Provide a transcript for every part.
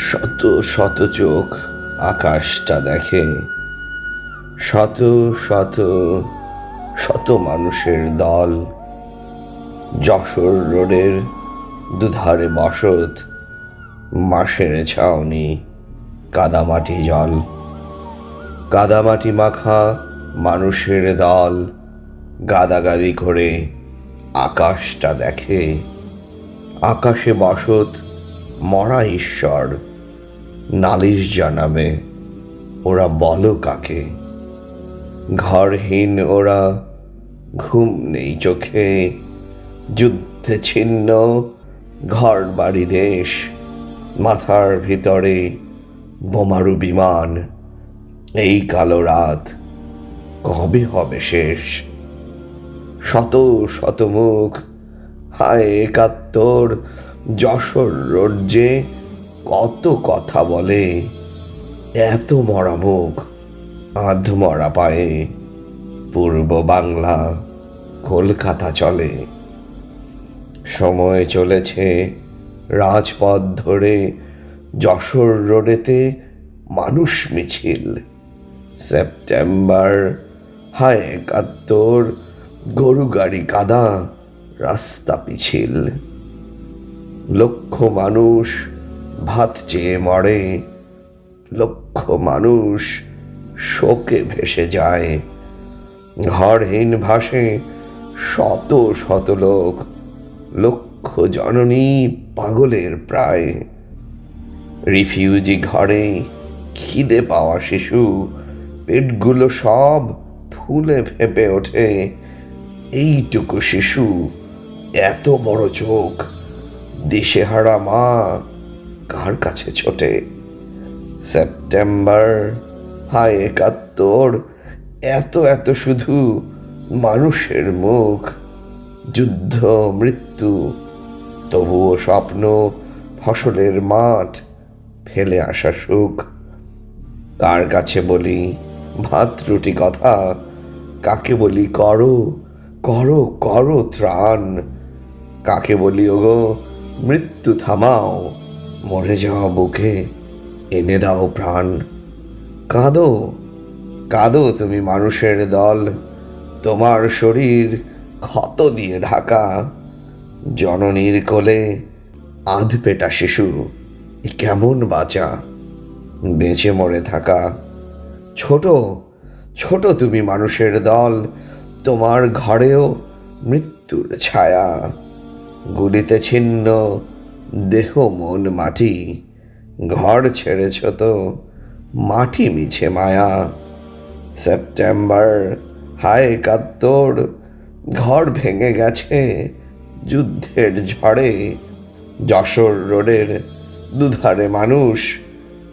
শত শত চোখ আকাশটা দেখে। শত শত শত মানুষের দল। যশোর রোডের দুধারে বসত। মাসের ছাউনি, কাদামাটি জল। কাদামাটি মাখা মানুষের দল। গাদাগাদি করে আকাশটা দেখে। আকাশে বসত মরা ঈশ্বর। নালিশ জানাবে। ওরা বলো কাকে? ঘরহীন ওরা ঘুম নেই চোখে। যুদ্ধে ছিন্ন ঘর বাড়ি দেশ। মাথার ভিতরে বোমারু বিমান। এই কালো রাত কবে হবে শেষ? শত শত মুখ, হায় একাত্তর যশোর যে কত কথা বলে। এত মরা মুখ, আধ মরা পায়ে। পূর্ব বাংলা, কলকাতা চলে। সময় চলেছে রাজপথ ধরে, যশোর রোডেতে মানুষ মিছিল। সেপ্টেম্বর, হায় একাত্তর, গরু গাড়ি কাদা, রাস্তা পিছিল। লক্ষ মানুষ ভাত চেয়ে মরে, লক্ষ মানুষ শোকে ভেসে যায়। ঘরহীন ভাসে শত শত লোক, লক্ষ জননী পাগলের প্রায়। রিফিউজি ঘরে খিদে পাওয়া শিশু, পেটগুলো সব ফুলে ফেপে ওঠে। এইটুকু শিশু, এত বড় চোখ, দিশেহারা মা কার কাছে ছোটে? সেপ্টেম্বর? হায়, একাত্তর। এত এত শুধু মানুষের মুখ। যুদ্ধ, মৃত্যু, তবুও স্বপ্ন, ফসলের মাঠ, ফেলে আসা সুখ। কার কাছে বলি ভাত, রুটি, কথা? কাকে বলি করো? করো করো ত্রাণ। কাকে বলি ওগো, মৃত্যু থামাও। মরে যাওয়া বুকে এনে দাও প্রাণ। কাঁদো কাঁদো তুমি মানুষের দল। তোমার শরীর ক্ষত দিয়ে ঢাকা। জননীর কোলে আধ পেটা শিশু কেমন বাঁচা? বেঁচে মরে থাকা। ছোট ছোট তুমি মানুষের দল। তোমার ঘরেও মৃত্যুর ছায়া। গুলিতে ছিন্ন দেহ, মন, মাটি, ঘর ছেড়েছ তো, মাটি মিছে মায়া। সেপ্টেম্বর, হায় একাত্তর ঘর ভেঙে গেছে যুদ্ধের ঝড়ে। যশোর রোডের দুধারে মানুষ,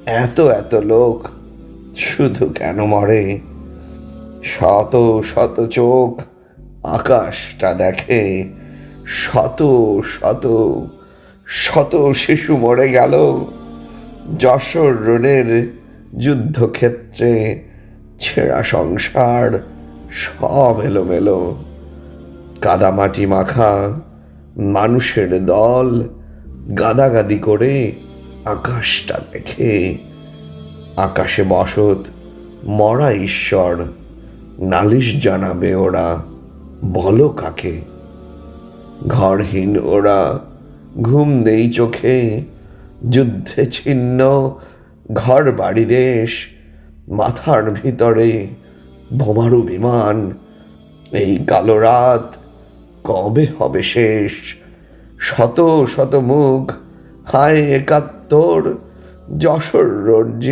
এত এত লোক শুধু কেন মরে? শত শত চোখ আকাশটা দেখে, শত শত শত শিশু মরে গেল। যশোর রোডের যুদ্ধক্ষেত্রে ছেঁড়া সংসার সব এলোমেলো। কাদামাটি মাখা মানুষের দল গাদাগাদি করে আকাশটা দেখে। আকাশে বসত মরা ঈশ্বর, নালিশ জানাবে ওরা বলো কাকে। ঘরহীন ওরা ঘুম নেই চোখে, যুদ্ধে ছিন্ন ঘর বাড়ি দেশ, মাথার ভিতরে বোমারু বিমান। এই কালো রাত কবে হবে শেষ? শত শত মুখ, হায় একাত্তর, যশোর রোড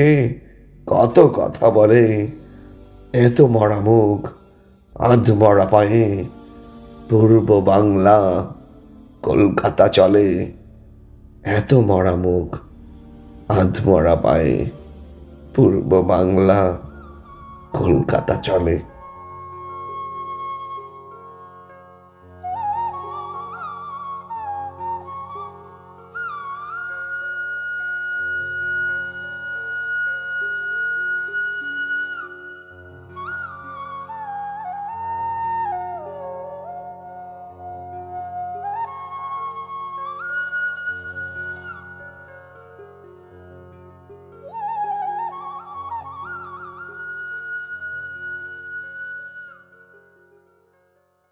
কত কথা বলে, এত মরা মুখ আধ মরা পায়ে পূর্ব বাংলা কলকাতা চলে। এত মরা মুখ আধ মরা পায়ে। পূর্ব বাংলা কলকাতা চলে।